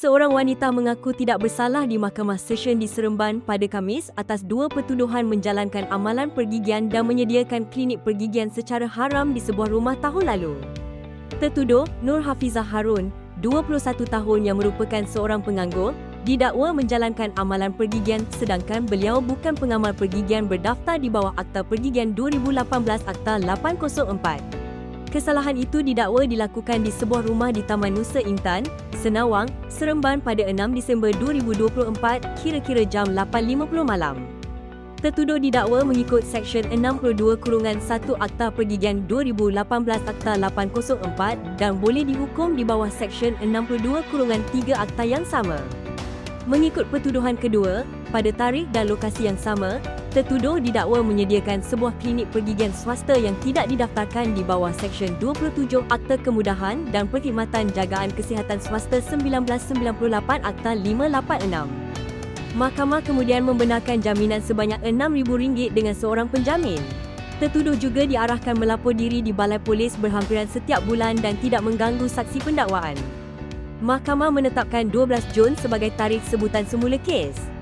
Seorang wanita mengaku tidak bersalah di Mahkamah Session di Seremban pada Khamis atas dua pertuduhan menjalankan amalan pergigian dan menyediakan klinik pergigian secara haram di sebuah rumah tahun lalu. Tertuduh, Nur Hafizah Harun, 21 tahun yang merupakan seorang penganggur, didakwa menjalankan amalan pergigian sedangkan beliau bukan pengamal pergigian berdaftar di bawah Akta Pergigian 2018 Akta 804. Kesalahan itu didakwa dilakukan di sebuah rumah di Taman Nusa Intan, Senawang, Seremban pada 6 Disember 2024 kira-kira jam 8.50 malam. Tertuduh didakwa mengikut Seksyen 62 Kurungan 1 Akta Pergigian 2018 Akta 804 dan boleh dihukum di bawah Seksyen 62 Kurungan 3 Akta yang sama. Mengikut pertuduhan kedua, pada tarikh dan lokasi yang sama, tertuduh didakwa menyediakan sebuah klinik pergigian swasta yang tidak didaftarkan di bawah Seksyen 27 Akta Kemudahan dan Perkhidmatan Jagaan Kesihatan Swasta 1998 Akta 586. Mahkamah kemudian membenarkan jaminan sebanyak RM6,000 dengan seorang penjamin. Tertuduh juga diarahkan melapor diri di balai polis berhampiran setiap bulan dan tidak mengganggu saksi pendakwaan. Mahkamah menetapkan 12 Jun sebagai tarikh sebutan semula kes.